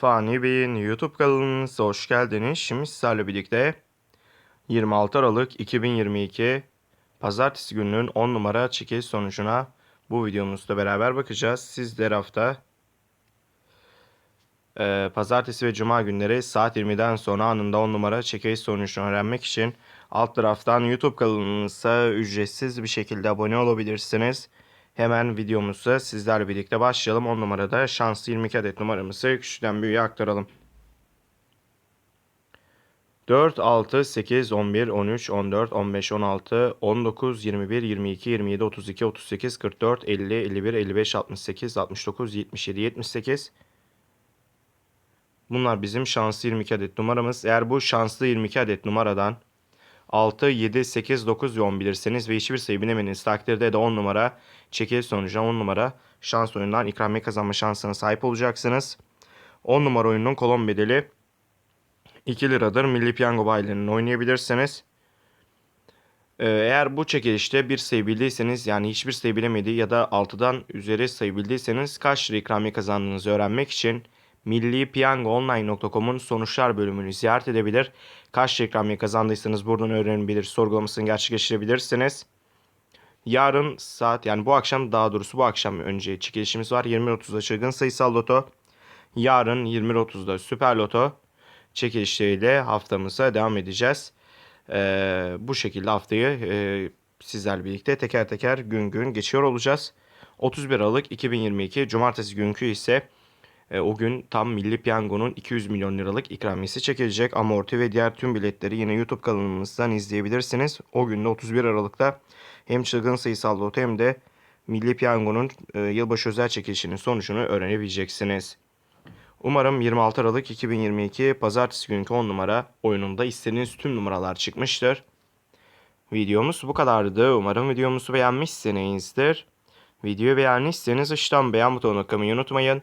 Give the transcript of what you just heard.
Fani Bey'in YouTube kanalınıza hoş geldiniz. Şimdi sizlerle birlikte 26 Aralık 2022 Pazartesi gününün 10 numara çekiliş sonucuna bu videomuzda beraber bakacağız. Sizler hafta e, Pazartesi ve Cuma günleri saat 20'den sonra anında 10 numara çekiliş sonucunu öğrenmek için alt taraftan YouTube kanalımıza ücretsiz bir şekilde abone olabilirsiniz. Hemen videomuza sizlerle birlikte başlayalım. 10 numarada şanslı 22 adet numaramızı küçükten büyüğe aktaralım. 4, 6, 8, 11, 13, 14, 15, 16, 19, 21, 22, 27, 32, 38, 44, 50, 51, 55, 68, 69, 77, 78. Bunlar bizim şanslı 22 adet numaramız. Eğer bu şanslı 22 adet numaradan 6, 7, 8, 9 ve 10 bilirseniz ve hiçbir sayı bilemediğiniz takdirde de 10 numara çekiliş sonucunda 10 numara şans oyundan ikramiye kazanma şansına sahip olacaksınız. 10 numara oyunun kolon bedeli 2 liradır. Milli Piyango bayilerinin oynayabilirsiniz. Ee, Eğer bu çekilişte bir sayı bildiyseniz yani hiçbir sayı bilemediği ya da 6'dan üzeri sayı bildiyseniz kaç lira ikramiye kazandığınızı öğrenmek için millipiyangoonline.com'un sonuçlar bölümünü ziyaret edebilir. Kaç ikramiye kazandıysanız buradan öğrenebilir, sorgulamasını gerçekleştirebilirsiniz. Yarın saat yani bu akşam daha doğrusu bu akşam önce çekilişimiz var. 20.30'da çılgın sayısal loto. Yarın 20.30'da süper loto çekilişleriyle haftamıza devam edeceğiz. Ee, bu şekilde haftayı e, sizlerle birlikte teker teker gün gün geçiyor olacağız. 31 Aralık 2022 Cumartesi günkü ise e, o gün tam Milli Piyango'nun 200 milyon liralık ikramiyesi çekilecek. Amorti ve diğer tüm biletleri yine YouTube kanalımızdan izleyebilirsiniz. O gün de 31 Aralık'ta hem çılgın sayısal loto hem de Milli Piyango'nun e, yılbaşı özel çekilişinin sonucunu öğrenebileceksiniz. Umarım 26 Aralık 2022 Pazartesi günkü 10 numara oyununda istediğiniz tüm numaralar çıkmıştır. Videomuz bu kadardı. Umarım videomuzu beğenmişsinizdir. Videoyu beğendiyseniz aşağıdan beğen butonuna tıklamayı unutmayın.